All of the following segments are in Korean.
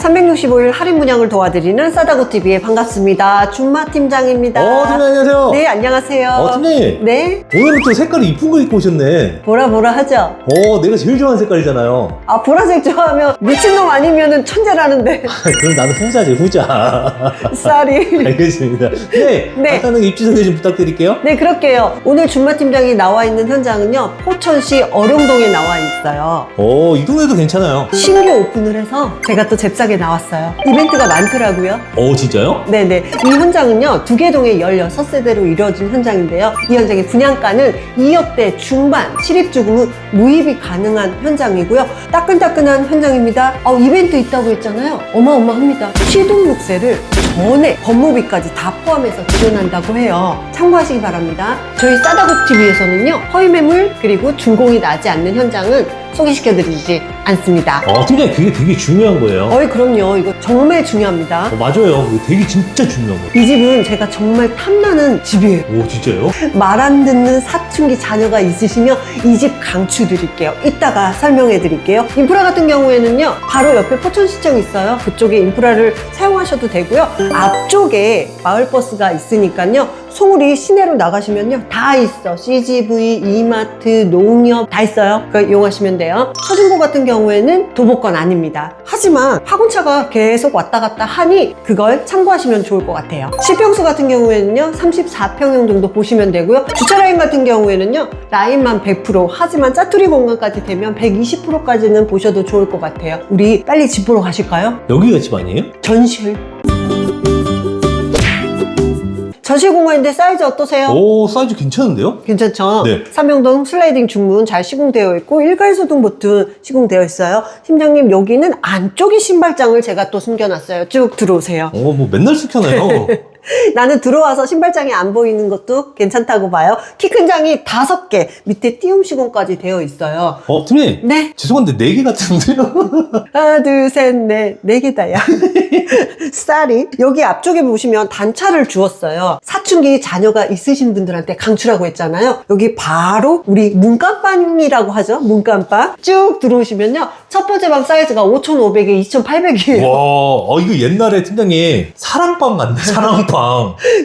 365일 할인 분양을 도와드리는 싸다고TV에 반갑습니다. 준마 팀장입니다. 어, 팀장님 안녕하세요. 네, 안녕하세요. 어, 팀장님. 네, 오늘은 또 색깔이 이쁜 거 입고 오셨네. 보라 보라 하죠? 어, 내가 제일 좋아하는 색깔이잖아요. 아, 보라색 좋아하면 미친놈 아니면 천재라는데. 그럼 나는 후자지, 후자. 쌀이. 알겠습니다. 네, 네. 간단하게 입지 소개 좀 부탁드릴게요. 네, 그럴게요. 오늘 준마 팀장이 나와 있는 현장은요, 포천시 어룡동에 나와 있어요. 어, 이 동네도 괜찮아요. 신규 오픈을 해서 제가 또 잽싸게 나왔어요. 이벤트가 많더라고요. 어, 진짜요? 네네. 이 현장은요, 두개동에 16세대로 이루어진 현장인데요. 이 현장의 분양가는 2억대 중반, 실입주금은 무입이 가능한 현장이고요. 따끈따끈한 현장입니다. 어, 이벤트 있다고 했잖아요. 어마어마합니다. 시등록세를 전에 법무비까지 다 포함해서 지원한다고 해요. 참고하시기 바랍니다. 저희 싸다구TV에서는요, 허위매물 그리고 준공이 나지 않는 현장은 소개시켜드리지 않습니다. 어, 팀장님 그게 되게 중요한 거예요. 어이, 그럼요. 이거 정말 중요합니다. 어, 맞아요. 그게 되게 진짜 중요한 거예요. 이 집은 제가 정말 탐나는 집이에요. 오, 진짜요? 말 안 듣는 사춘기 자녀가 있으시면 이 집 강추 드릴게요. 이따가 설명해 드릴게요. 인프라 같은 경우에는요, 바로 옆에 포천시청 있어요. 그쪽에 인프라를 사용하셔도 되고요. 앞쪽에 마을버스가 있으니까요. 송우리 시내로 나가시면요. 다 있어. CGV, 이마트, 농협 다 있어요. 그거 이용하시면 돼요. 서진고 같은 경우에는 도보권 아닙니다. 하지만 화군차가 계속 왔다 갔다 하니 그걸 참고하시면 좋을 것 같아요. 실평수 같은 경우에는요. 34평형 정도 보시면 되고요. 주차 라인 같은 경우에는요. 라인만 100% 하지만 짜투리 공간까지 되면 120%까지는 보셔도 좋을 것 같아요. 우리 빨리 집 보러 가실까요? 여기가 집 아니에요? 전실. 전실 공간인데 사이즈 어떠세요? 오, 사이즈 괜찮은데요? 괜찮죠? 네. 삼명동 슬라이딩 중문 잘 시공되어 있고 일괄 소등 버튼 시공되어 있어요. 팀장님 여기는 안쪽에 신발장을 제가 또 숨겨놨어요. 쭉 들어오세요. 어, 뭐 맨날 시켜놔요. 나는 들어와서 신발장이 안 보이는 것도 괜찮다고 봐요. 키 큰 장이 다섯 개 밑에 띄움 시공까지 되어 있어요. 어, 팀장님. 네. 죄송한데 네 개 같은데요? 하나, 둘, 셋, 넷, 네 개다야. 쌀이. 여기 앞쪽에 보시면 단차를 주었어요. 사춘기 자녀가 있으신 분들한테 강추라고 했잖아요. 여기 바로 우리 문간방이라고 하죠. 문간방. 쭉 들어오시면요. 첫 번째 방 사이즈가 5,500에 2,800이에요. 와, 어, 이거 옛날에 팀장님 사랑방 같네, 사랑방.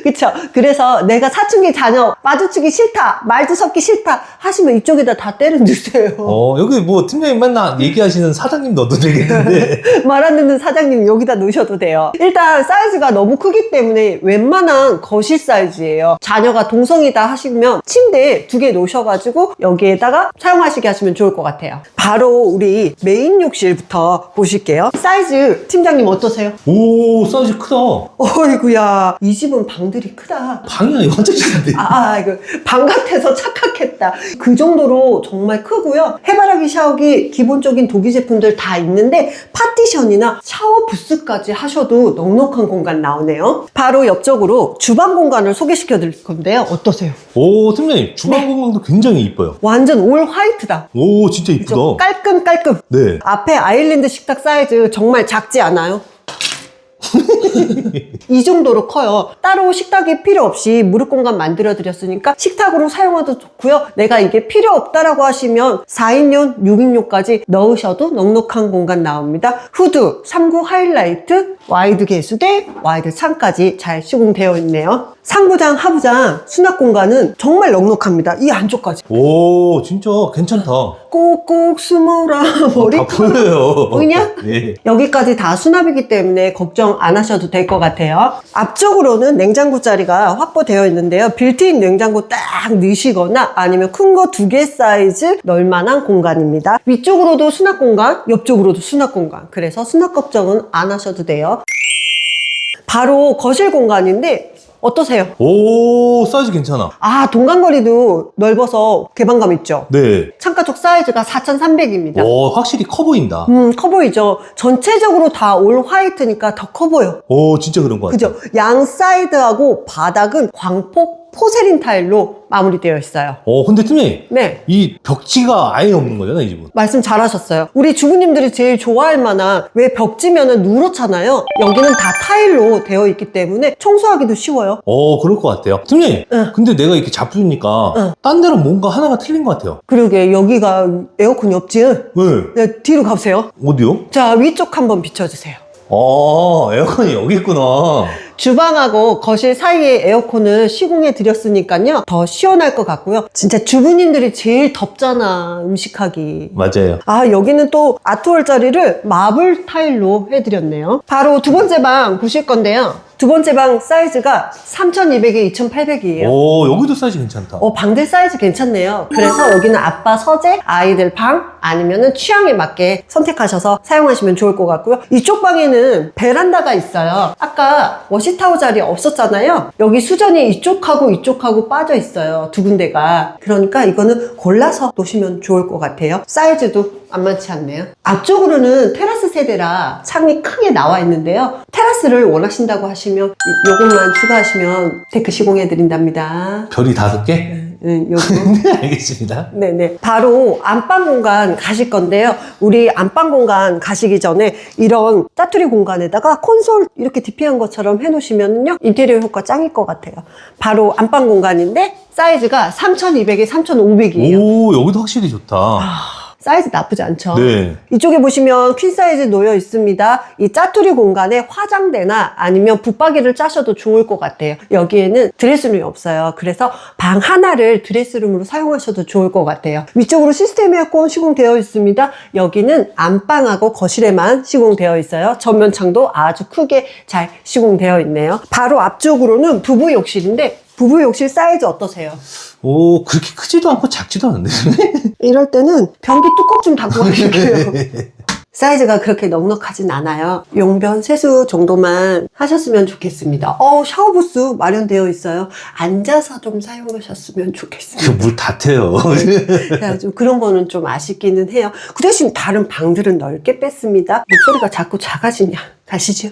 그쵸. 그래서 내가 사춘기 자녀 마주치기 싫다, 말도 섞기 싫다 하시면 이쪽에다 다 때려 주세요. 어, 여기 뭐 팀장님 맨날 얘기하시는 사장님 넣어도 되겠는데. 말 안 듣는 사장님 여기다 놓으셔도 돼요. 일단 사이즈가 너무 크기 때문에 웬만한 거실 사이즈예요. 자녀가 동성이다 하시면 침대 두개 놓으셔가지고 여기에다가 사용하시게 하시면 좋을 것 같아요. 바로 우리 메인 욕실부터 보실게요. 사이즈 팀장님 어떠세요? 오, 사이즈 크다. 어이구야 이 집은 방들이 크다. 방이 화장실인데. 아, 이거 방 같아서 착각했다. 그 정도로 정말 크고요. 해바라기 샤워기 기본적인 도기 제품들 다 있는데 파티션이나 샤워 부스까지 하셔도 넉넉한 공간 나오네요. 바로 옆쪽으로 주방 공간을 소개시켜 드릴 건데요. 어떠세요? 오, 팀장님 주방 공간도 굉장히 이뻐요. 완전 올 화이트다. 오, 진짜 이쁘다. 그죠? 깔끔 깔끔. 네. 앞에 아일랜드 식탁 사이즈 정말 작지 않아요? 이 정도로 커요. 따로 식탁이 필요 없이 무릎 공간 만들어 드렸으니까 식탁으로 사용해도 좋고요. 내가 이게 필요 없다라고 하시면 4인용, 6인용까지 넣으셔도 넉넉한 공간 나옵니다. 후드, 3구 하이라이트, 와이드 개수대, 와이드 창까지 잘 시공되어 있네요. 상부장, 하부장, 수납 공간은 정말 넉넉합니다. 이 안쪽까지. 오, 진짜 괜찮다. 꼭꼭 숨어라 머리 다 보여요. 보이냐? 네. 여기까지 다 수납이기 때문에 걱정 안 하 셔도 될 것 같아요. 앞쪽으로는 냉장고 자리가 확보되어 있는데요. 빌트인 냉장고 딱 넣으시거나 아니면 큰 거 두 개 사이즈 넣을 만한 공간입니다. 위쪽으로도 수납 공간, 옆쪽으로도 수납 공간. 그래서 수납 걱정은 안 하셔도 돼요. 바로 거실 공간인데 어떠세요? 오, 사이즈 괜찮아. 아, 동간거리도 넓어서 개방감 있죠? 네. 창가 쪽 사이즈가 4,300입니다. 오, 확실히 커 보인다. 음, 커 보이죠? 전체적으로 다 올 화이트니까 더 커 보여. 오, 진짜 그런 것 같아. 그죠? 양 사이드하고 바닥은 광폭 포세린 타일로 마무리되어 있어요. 어, 근데 팀장님, 네. 이 벽지가 아예 없는 거잖아, 이 집은. 말씀 잘하셨어요. 우리 주부님들이 제일 좋아할 만한 왜 벽지면은 누렇잖아요. 여기는 다 타일로 되어 있기 때문에 청소하기도 쉬워요. 어, 그럴 것 같아요. 팀장님, 응. 근데 내가 이렇게 잡수니까 응. 딴 데랑 뭔가 하나가 틀린 것 같아요. 그러게 여기가 에어컨이 없지? 네. 네, 뒤로 가보세요. 어디요? 자 위쪽 한번 비춰주세요. 어, 에어컨이 여기 있구나. 주방하고 거실 사이에 에어컨을 시공해 드렸으니까요. 더 시원할 것 같고요. 진짜 주부님들이 제일 덥잖아, 음식하기. 맞아요. 아, 여기는 또 아트월 자리를 마블 타일로 해드렸네요. 바로 두 번째 방 보실 건데요. 두 번째 방 사이즈가 3200에 2800이에요. 오, 여기도 사이즈 괜찮다. 어, 방들 사이즈 괜찮네요. 그래서 여기는 아빠 서재, 아이들 방, 아니면은 취향에 맞게 선택하셔서 사용하시면 좋을 것 같고요. 이쪽 방에는 베란다가 있어요. 아까 워시타워 자리 없었잖아요. 여기 수전이 이쪽하고 이쪽하고 빠져 있어요. 두 군데가. 그러니까 이거는 골라서 놓으시면 좋을 것 같아요. 사이즈도 안 많지 않네요. 앞쪽으로는 테라스 세대라 창이 크게 나와 있는데요. 테라스를 원하신다고 하시면 이- 요것만 추가하시면 데크 시공해 드린답니다. 별이 다섯 개? 네, 요거. 네, 알겠습니다. 네네. 바로 안방 공간 가실 건데요. 우리 안방 공간 가시기 전에 이런 짜투리 공간에다가 콘솔 이렇게 DP한 것처럼 해놓으시면요. 인테리어 효과 짱일 것 같아요. 바로 안방 공간인데 사이즈가 3200에 3500이에요. 오, 여기도 확실히 좋다. 사이즈 나쁘지 않죠? 네. 이쪽에 보시면 퀸 사이즈 놓여 있습니다. 이 짜투리 공간에 화장대나 아니면 붙박이를 짜셔도 좋을 것 같아요. 여기에는 드레스룸이 없어요. 그래서 방 하나를 드레스룸으로 사용하셔도 좋을 것 같아요. 위쪽으로 시스템 에어컨 시공되어 있습니다. 여기는 안방하고 거실에만 시공되어 있어요. 전면 창도 아주 크게 잘 시공되어 있네요. 바로 앞쪽으로는 부부 욕실인데 부부 욕실 사이즈 어떠세요? 오, 그렇게 크지도 않고 작지도 않은데. 이럴 때는 변기 뚜껑 좀 닫고 가실게요. 사이즈가 그렇게 넉넉하진 않아요. 용변 세수 정도만 하셨으면 좋겠습니다. 어, 샤워부스 마련되어 있어요. 앉아서 좀 사용하셨으면 좋겠습니다. 그물 다 태요. 그래가지고 그런 거는 좀 아쉽기는 해요. 그 대신 다른 방들은 넓게 뺐습니다. 목소리가 자꾸 작아지냐. 가시죠.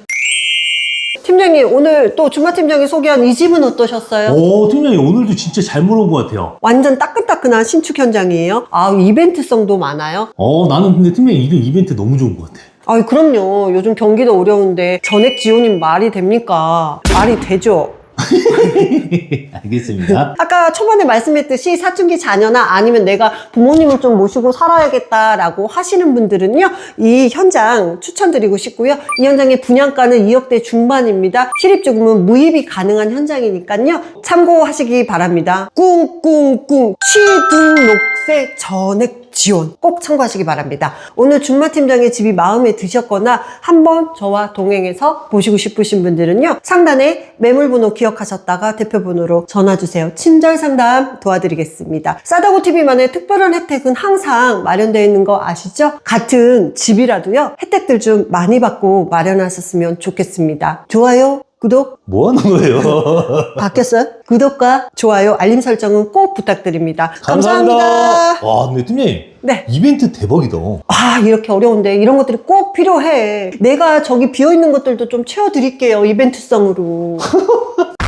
팀장님, 오늘 또 주마 팀장이 소개한 이 집은 어떠셨어요? 오, 팀장님 오늘도 진짜 잘 물어본 것 같아요. 완전 따끈따끈한 신축 현장이에요. 아, 이벤트성도 많아요. 어, 나는 근데 팀장님 이런 이벤트 너무 좋은 것 같아. 아이 그럼요. 요즘 경기도 어려운데 전액 지원이 말이 됩니까? 말이 되죠. 알겠습니다. 아까 초반에 말씀했듯이 사춘기 자녀나 아니면 내가 부모님을 좀 모시고 살아야겠다라고 하시는 분들은요, 이 현장 추천드리고 싶고요. 이 현장의 분양가는 2억대 중반입니다. 실입주금은 무입이 가능한 현장이니까요. 참고하시기 바랍니다. 꿍꿍꿍 취등록세 전액 지원 꼭 참고하시기 바랍니다. 오늘 준마 팀장의 집이 마음에 드셨거나 한번 저와 동행해서 보시고 싶으신 분들은요. 상단에 매물번호 기억하셨다가 대표번호로 전화주세요. 친절 상담 도와드리겠습니다. 싸다고 TV만의 특별한 혜택은 항상 마련되어 있는 거 아시죠? 같은 집이라도요. 혜택들 좀 많이 받고 마련하셨으면 좋겠습니다. 좋아요, 구독, 뭐 하는 거예요? 바뀌었어요? 구독과 좋아요, 알림 설정은 꼭 부탁드립니다. 감사합니다. 와, 근데 팀장님 네. 이벤트 대박이다. 아, 이렇게 어려운데 이런 것들이 꼭 필요해. 내가 저기 비어 있는 것들도 좀 채워 드릴게요. 이벤트성으로.